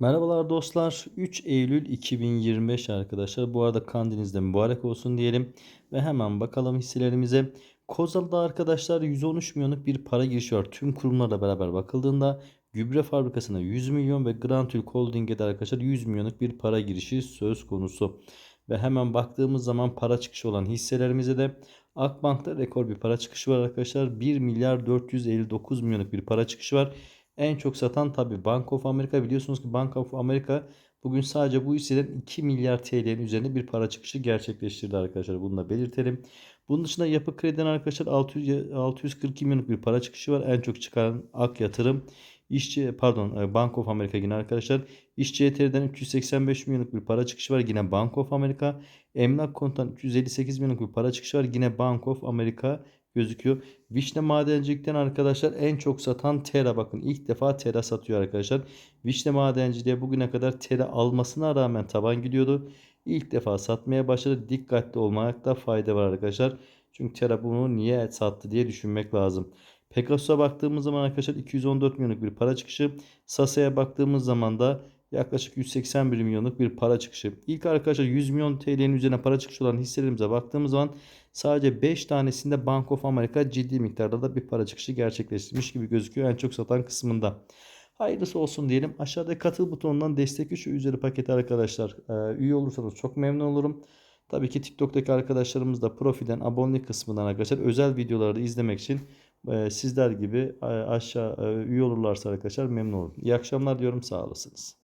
Merhabalar dostlar. 3 Eylül 2025 arkadaşlar. Bu arada kandiliniz de mübarek olsun diyelim. Ve hemen bakalım hisselerimize. Kozal'da arkadaşlar 113 milyonluk bir para girişi var. Tüm kurumlarla beraber bakıldığında gübre fabrikasına 100 milyon ve Grand Türk Holding'e de arkadaşlar 100 milyonluk bir para girişi söz konusu. Ve hemen baktığımız zaman para çıkışı olan hisselerimize de Akbank'ta rekor bir para çıkışı var arkadaşlar. 1 milyar 459 milyonluk bir para çıkışı var. En çok satan tabi Bank of America biliyorsunuz ki Bank of America bugün sadece bu hisseden 2 milyar TL'nin üzerinde bir para çıkışı gerçekleştirdi arkadaşlar. Bunu da belirtelim. Bunun dışında yapı krediden arkadaşlar 600, 642 milyonluk bir para çıkışı var. En çok çıkaran Ak Yatırım. İşçi pardon e, Bank of America yine arkadaşlar. İşçi ETR'den 385 milyonluk bir para çıkışı var. Yine Bank of America. Emlak konutan 358 milyonluk bir para çıkışı var. Yine Bank of America gözüküyor. Vişne madencilikten arkadaşlar en çok satan Tera bakın ilk defa Tera satıyor arkadaşlar. Vişne madenciliğe bugüne kadar Tera almasına rağmen taban gidiyordu. İlk defa satmaya başladı. Dikkatli olmakta fayda var arkadaşlar. Çünkü Tera bunu niye sattı diye düşünmek lazım. Pegasus'a baktığımız zaman arkadaşlar 214 milyonluk bir para çıkışı. Sasa'ya baktığımız zaman da yaklaşık 181 milyonluk bir para çıkışı. İlk arkadaşlar 100 milyon TL'nin üzerine para çıkışı olan hisselerimize baktığımız zaman sadece 5 tanesinde Bank of America ciddi miktarda da bir para çıkışı gerçekleştirmiş gibi gözüküyor en çok satan kısmında. Hayırlısı olsun diyelim. Aşağıda katıl butonundan destek 3 üzeri paketi arkadaşlar. Ee, üye olursanız çok memnun olurum. Tabii ki TikTok'taki arkadaşlarımız da profilden abonelik kısmından arkadaşlar özel videoları da izlemek için e, sizler gibi e, aşağı e, üye olurlarsa arkadaşlar memnun olurum. İyi akşamlar diyorum sağ olasınız.